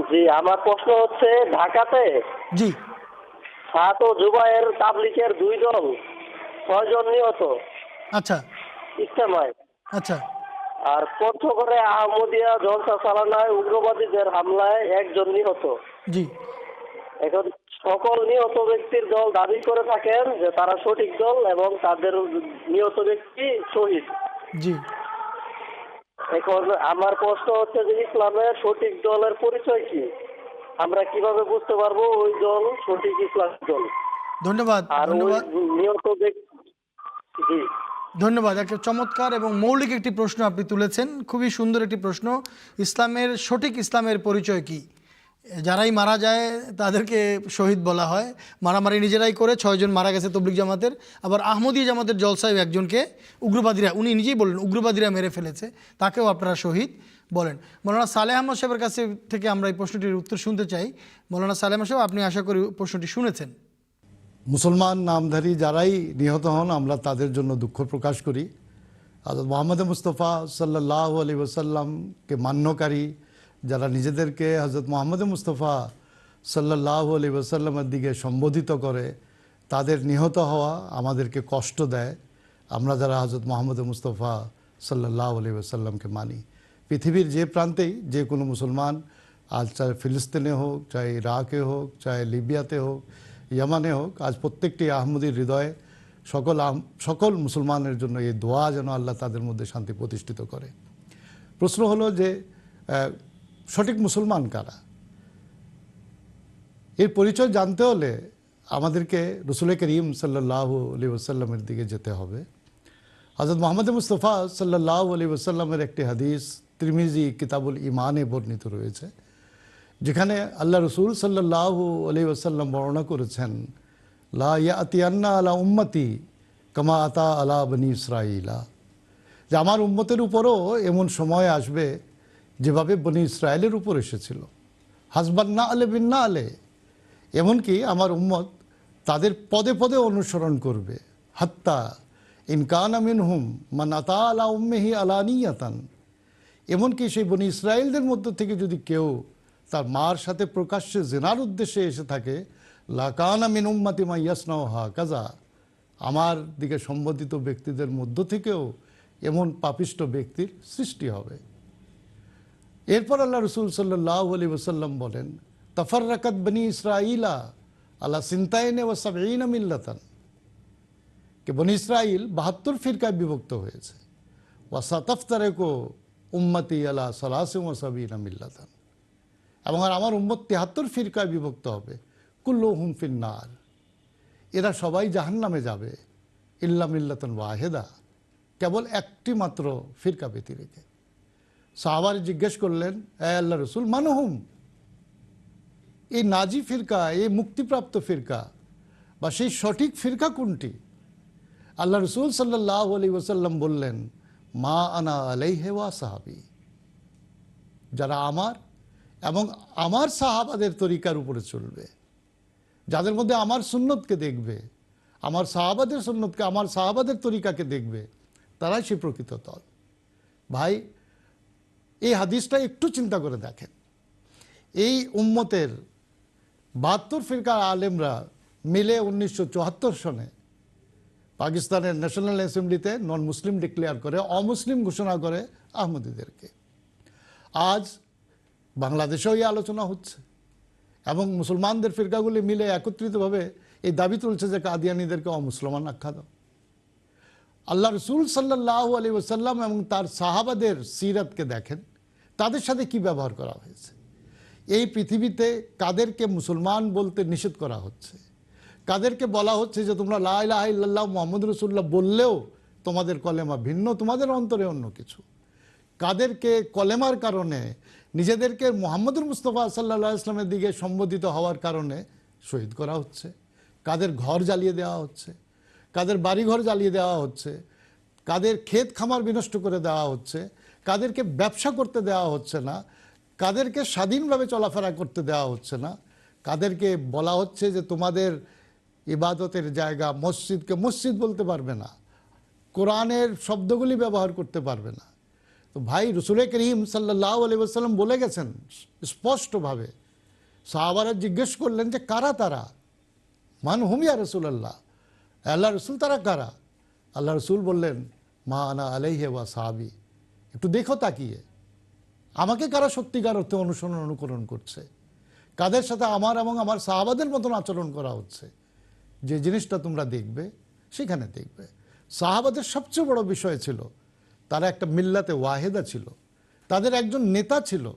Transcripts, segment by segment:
জি আমার প্রশ্ন হচ্ছে ঢাকাতে জি। সাত ও জুবাইয়ের তাবলিকের দুই দল ছয়জন নিহত। আচ্ছা। ইস্তেমায় আচ্ছা। আর পঞ্চগড়ে আহমদিয়া জলসা চালানায় উগ্রবাদীদের হামলায় একজন নিহত। জি। এখন সকল নিহত ব্যক্তির দল দাবি করে থাকেন যে তারা সঠিক দল এবং তাদের নিহত ব্যক্তি শহীদ। জি। এখন আমার প্রশ্ন হচ্ছে যে ইসলামের সঠিক দলের পরিচয় কি? আমরা কীভাবে বুঝতে পারব ওই দল সঠিক ইসলাম দল? ধন্যবাদ আর ওই নিহত জি। ধন্যবাদ একটা চমৎকার এবং মৌলিক একটি প্রশ্ন আপনি তুলেছেন। খুবই সুন্দর একটি প্রশ্ন ইসলামের সঠিক ইসলামের পরিচয় কি? যারাই মারা যায়, তাদেরকে শহীদ বলা হয়। মারামারি নিজেরাই করে ছয়জন মারা গেছে তবলিক জামাতের। আবার আহমদী জামাতের জলসাহেব একজনকে উগ্রবাদীরা, উনি নিজেই বললেন, উগ্রবাদীরা মেরে ফেলেছে, তাকেও আপনারা শহীদ বলেন। মৌলানা সালেহ আহমদ সাহেবের কাছে থেকে আমরা এই প্রশ্নটির উত্তর শুনতে চাই। মৌলানা সালেহ সাহেব, আপনি আশা করি প্রশ্নটি শুনেছেন। মুসলমান নামধারী যারাই নিহত হন, আমরা তাদের জন্য দুঃখ প্রকাশ করি। আর মোহাম্মদ মুস্তফা সাল্লাহ আলী ওসাল্লামকে মান্যকারী যারা নিজেদেরকে হজরত মোহাম্মদ মুস্তফা সাল্লাহ আলী ওসাল্লামের দিকে সম্বোধিত করে, তাদের নিহত হওয়া আমাদেরকে কষ্ট দেয়। আমরা যারা হজরত মোহাম্মদ মুস্তফা সাল্লাহ আলী ওসাল্লামকে মানি। পৃথিবীর যে প্রান্তেই যে কোনো মুসলমান, আজ চাই ফিলিস্তিনে হোক চাই ইরাকে হোক চাহে লিবিয়াতে হোক, ইয়ামানে হোক, আজ প্রত্যেকটি আহমদির হৃদয়ে সকল সকল মুসলমানের জন্য এই দোয়া যেন আল্লাহ তাদের মধ্যে শান্তি প্রতিষ্ঠিত করে। প্রশ্ন হলো যে সঠিক মুসলমান কারা? এর পরিচয় জানতে হলে আমাদেরকে রসুল করিম সাল্লাহ আলী ওসাল্লামের দিকে যেতে হবে। হজরত মোহাম্মদ মুস্তফা সাল্লাহ আলী ওসাল্লামের একটি হাদিস ত্রিমিজি কিতাবুল ইমানে বর্ণিত রয়েছে, যেখানে আল্লাহ রসুল সাল্লাহ আলী ওসাল্লাম বর্ণনা করেছেন, লা ইয়াতিয়ান্না আলা উম্মতি কামা আতা আলা বনি ইসরাইলা যে আমার উম্মতের উপরও এমন সময় আসবে যেভাবে বনি ইসরায়েলের উপর এসেছিল। হাসবান না আলে বিন না আলে। এমনকি আমার উম্মত তাদের পদে পদে অনুসরণ করবে। হাত্তা ইনকান আমিন হুম মান আতা আলা উম্মেহি আলানিয়াতান। এমনকি সেই বনি ইসরায়েলদের মধ্য থেকে যদি কেউ তার মার সাথে প্রকাশ্যে জেনার উদ্দেশ্যে এসে থাকে লাকানা মিন উম্মাতি হা কাজা আমার দিকে সম্বোধিত ব্যক্তিদের মধ্য থেকেও এমন পাপিষ্ট ব্যক্তির সৃষ্টি হবে। এরপর আল্লাহ রসুল সাল্লাহ আলী ওসাল্লাম বলেন তফর রাকাত বনি ইসরাইলা আল্লাহ সিন্তায়নে ও সাবঈনা মিল্লাতান। কে বনি ইসরাইল বাহাত্তর ফিরকায় বিভক্ত হয়েছে। ওয়া সাতাফতারেকো উম্মতি আলা সালাসিম ও সাবিনা মিল্লাতান। এবং আর আমার উম্মত তেহাত্তর ফিরকায় বিভক্ত হবে। কুল্লু হুম ফিন্নার। এরা সবাই জাহান্নামে যাবে। ইল্লা মিল্লাতন ওয়াহেদা। কেবল একটি মাত্র ফিরকা ব্যতি রেখে। সাহাবার জিজ্ঞেস করলেন, এ আল্লাহ রসুল, মানহুম? এই নাজি ফিরকা, এই মুক্তিপ্রাপ্ত ফিরকা বা সেই সঠিক ফিরকা কোনটি? আল্লাহ রসুল সাল্লাহ আলী ওসাল্লাম বললেন, মা আনা আলাই হেওয়া সাহাবি। যারা আমার এবং আমার সাহাবাদের তরিকার উপরে চলবে, যাদের মধ্যে আমার সুন্নতকে দেখবে, আমার সাহাবাদের সুন্নতকে, আমার সাহাবাদের তরিকাকে দেখবে, তারাই সে প্রকৃত দল। ভাই এই হাদিসটা একটু চিন্তা করে দেখেন। এই উম্মতের বাহাত্তর ফিরকার আলেমরা মিলে উনিশশো চুয়াত্তর সনে পাকিস্তানের ন্যাশনাল অ্যাসেম্বলিতে নন মুসলিম ডিক্লেয়ার করে, অমুসলিম ঘোষণা করে আহমদীদেরকে। আজ বাংলাদেশেও এই আলোচনা হচ্ছে এবং মুসলমানদের ফিরকাগুলি মিলে একত্রিতভাবে এই দাবি তুলছে যে কাদিয়ানিদেরকে অমুসলমান আখ্যা দাও। আল্লাহ রসুল সাল্লাহ আলী ওসাল্লাম এবং তার সাহাবাদের সিরাতকে দেখেন। তাদের সাথে কি ব্যবহার করা হয়েছে? এই পৃথিবীতে কাদেরকে মুসলমান বলতে নিষেধ করা হচ্ছে? কাদেরকে বলা হচ্ছে যে তোমরা লাহ মোহাম্মদ রসুল্লাহ বললেও তোমাদের কলেমা ভিন্ন, তোমাদের অন্তরে অন্য কিছু। কাদেরকে কলেমার কারণে, নিজেদেরকে মোহাম্মদুর মুস্তফা সাল্লা ইসলামের দিকে সম্বোধিত হওয়ার কারণে শহীদ করা হচ্ছে। কাদের ঘর জ্বালিয়ে দেওয়া হচ্ছে? কাদের বাড়িঘর জ্বালিয়ে দেওয়া হচ্ছে? কাদের ক্ষেত খামার বিনষ্ট করে দেওয়া হচ্ছে? কাদেরকে ব্যবসা করতে দেওয়া হচ্ছে না, কাদেরকে স্বাধীনভাবে চলাফেরা করতে দেওয়া হচ্ছে না, কাদেরকে বলা হচ্ছে যে তোমাদের ইবাদতের জায়গা মসজিদকে মসজিদ বলতে পারবে না, কোরআনের শব্দগুলি ব্যবহার করতে পারবে না। তো ভাই রসুল করিম সাল্লাহ আলি সাল্লাম বলে গেছেন স্পষ্টভাবে, সাহাবারা জিজ্ঞেস করলেন যে কারা তারা? মান হুমিয়া রসুল্লাহ আল্লাহ রসুল তারা কারা? আল্লাহ রসুল বললেন, মা আনা আলাইহে ওয়া সাহাবি। একটু দেখো তাকিয়ে। আমাকে কারা সত্যিকার অর্থে অনুসরণ, অনুকরণ করছে? কাদের সাথে আমার এবং আমার সাহাবাদের মতন আচরণ করা হচ্ছে? যে জিনিসটা তোমরা দেখবে, সেখানে দেখবে। সাহাবাদের সবচেয়ে বড় বিষয় ছিল, তারা একটা মিল্লাতে ওয়াহেদা ছিল। তাদের একজন নেতা ছিল।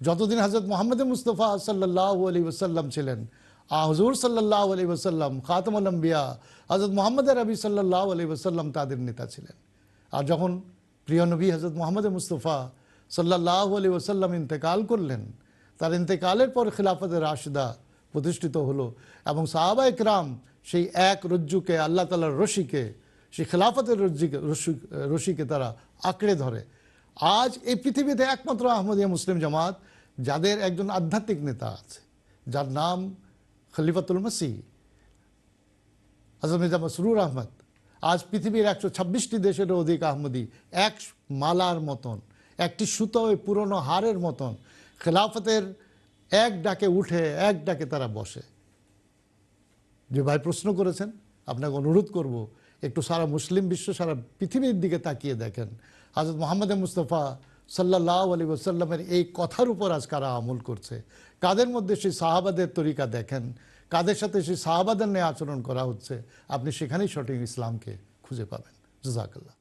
যতদিন হজরত মোহাম্মদ মুস্তফা সাল্লাহ আলী ওসাল্লাম ছিলেন হজুর সাল্লাহ আলী ওসাল্লাম খাতম আলম্বিয়া হজরত মোহাম্মদ রবি সাল্লাহ আলী ওসাল্লাম তাদের নেতা ছিলেন। আর যখন প্রিয় নবী হজরত মোহাম্মদ মুস্তফা সাল্লাহ আলী ওসাল্লাম ইন্তেকাল করলেন। তার ইন্তেকালের পর খিলাফতের রাশিদা প্রতিষ্ঠিত হলো এবং সাহাবা একরাম সেই এক রজ্জুকে, আল্লাহ তালার রশিকে, সেই খেলাফতের রজ্জিকে, রশি- রশিকে তারা আঁকড়ে ধরে। আজ এই পৃথিবীতে একমাত্র আহমদিয়া মুসলিম জামাত যাদের একজন আধ্যাত্মিক নেতা আছে, যার নাম খলিফাতুল মসি আজম মির্জা মসরুর আহমদ। আজ পৃথিবীর একশো ছাব্বিশটি দেশেরও অধিক আহমদি, এক মালার মতন, একটি সুতোয় পুরনো হারের মতন। খেলাফতের এক ডাকে উঠে, এক ডাকে তারা বসে। যে ভাই প্রশ্ন করেছেন, আপনাকে অনুরোধ করব, একটু সারা মুসলিম বিশ্ব, সারা পৃথিবীর দিকে তাকিয়ে দেখেন। হাজরত মোহাম্মদ মুস্তফা সাল্লাহ আলী ওসাল্লামের এই কথার উপর আজ কারা আমল করছে? কাদের মধ্যে সেই সাহাবাদের তরিকা দেখেন? কাদের সাথে সেই সাহাবাদের নিয়ে আচরণ করা হচ্ছে, আপনি সেখানেই সঠিক ইসলামকে খুঁজে পাবেন। জাজাকাল্লাহ